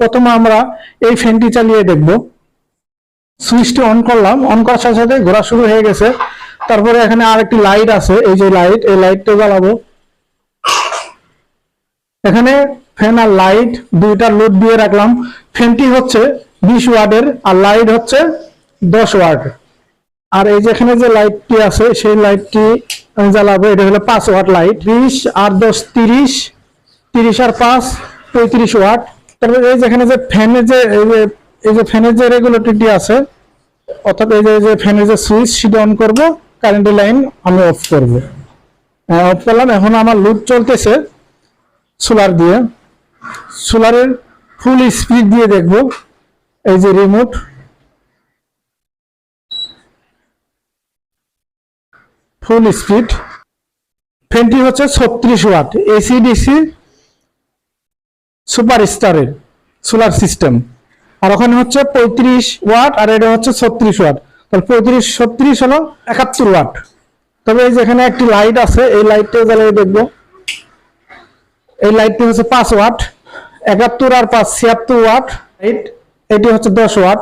প্রথমে আমরা এই ফ্যানটি চালিয়ে দেখব। সুইচটি অন করলাম। অন করার সাথে সাথে ঘোরা শুরু হয়ে গেছে। তারপরে এখানে আর একটি লাইট আছে। এই যে লাইট, এই লাইটটা জ্বালাবো। এখানে ফ্যান আর লাইট দুইটা লোড দিয়ে রাখলাম। ফ্যানটি হচ্ছে বিশ ওয়ার্ডের আর লাইট হচ্ছে দশ ওয়ার্ড আর এই যেখানে যে লাইটটি আছে, সেই লাইটটি আমি জ্বালাবো। এটা হলো পাঁচ ওয়াট লাইট। বিশ আর দশ, তিরিশ তিরিশ আর পাঁচ, পঁয়ত্রিশ ওয়াট। তারপরে এই যেখানে যে ফ্যানের যে, এই যে এই যে ফ্যানের যে রেগুলেটরটি আছে, অর্থাৎ এই যে যে ফ্যানের যে সুইচ সেটা অন করব কারেন্টের লাইন আমি অফ করব। অফ করলাম, এখন আমার লুড চলতেছে সোলার দিয়ে। সোলারের ফুল স্পিড দিয়ে দেখব, এই যে রিমোট ফুল স্পিড ফ্যানটি হচ্ছে ছত্রিশ ওয়াট এসি ডিসি সুপার স্টারের সোলার সিস্টেম। আর ওখানে হচ্ছে পঁয়ত্রিশ ওয়াট, আর এটা হচ্ছে ছত্রিশ ওয়াট। তাহলে পঁয়ত্রিশ, ছত্রিশ হলো একাত্তর ওয়াট। তবে এই যেখানে একটি লাইট আছে, এই লাইটটা জ্বালিয়ে দেখব। এই লাইটটি হচ্ছে পাঁচ ওয়াট, একাত্তর আর পাঁচ, ছিয়াত্তর ওয়াট। লাইট এটি হচ্ছে দশ ওয়াট।